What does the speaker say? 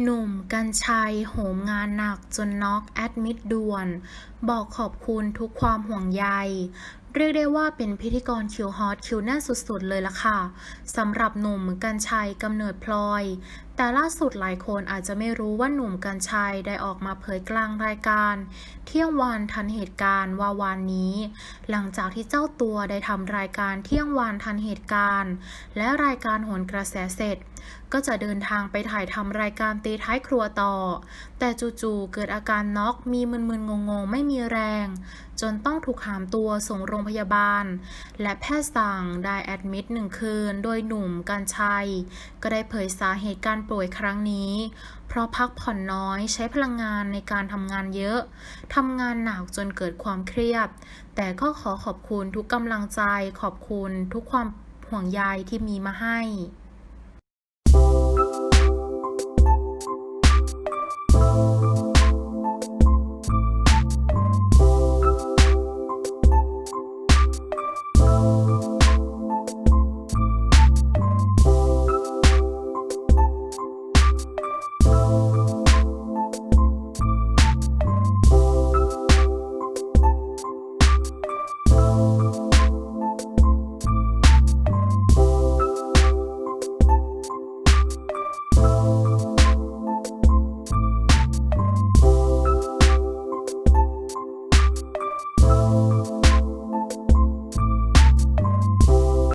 หนุ่มกัญชัย โหมงานหนักจนน็อกแอดมิดด่วน บอกขอบคุณทุกความห่วงใย เรียกได้ว่าเป็นพิธีกรคิวฮอตคิวแน่นสุดๆเลยล่ะค่ะสำหรับหนุ่มกรรชัยกำเนิดพลอย แต่ล่าสุดหลายคนอาจจะไม่รู้ว่าหนุ่มกรรชัยได้ออกมาเผยกลางรายการ เที่ยงวันทันเหตุการณ์ว่าวานนี้ หลังจากที่เจ้าตัวได้ทำรายการเที่ยงวันทันเหตุการณ์ และรายการโหนกระแสเสร็จ ก็จะเดินทางไปถ่ายทำรายการตีท้ายครัวต่อ แต่จู่ๆเกิดอาการน็อกมีมึนๆงงๆ ไม่มีแรง จนต้องถูกหามตัวส่งโรงพยาบาล และแพทย์สั่งได้แอดมิดหนึ่งคืน โดยหนุ่มกัญชัย ก็ได้เผยสาเหตุการป่วยครั้งนี้ เพราะพักผ่อนน้อยใช้พลังงานในการทำงานเยอะทำงานหนักจนเกิดความเครียด แต่ก็ขอขอบคุณทุกกำลังใจขอบคุณทุกความห่วงใยที่มีมาให้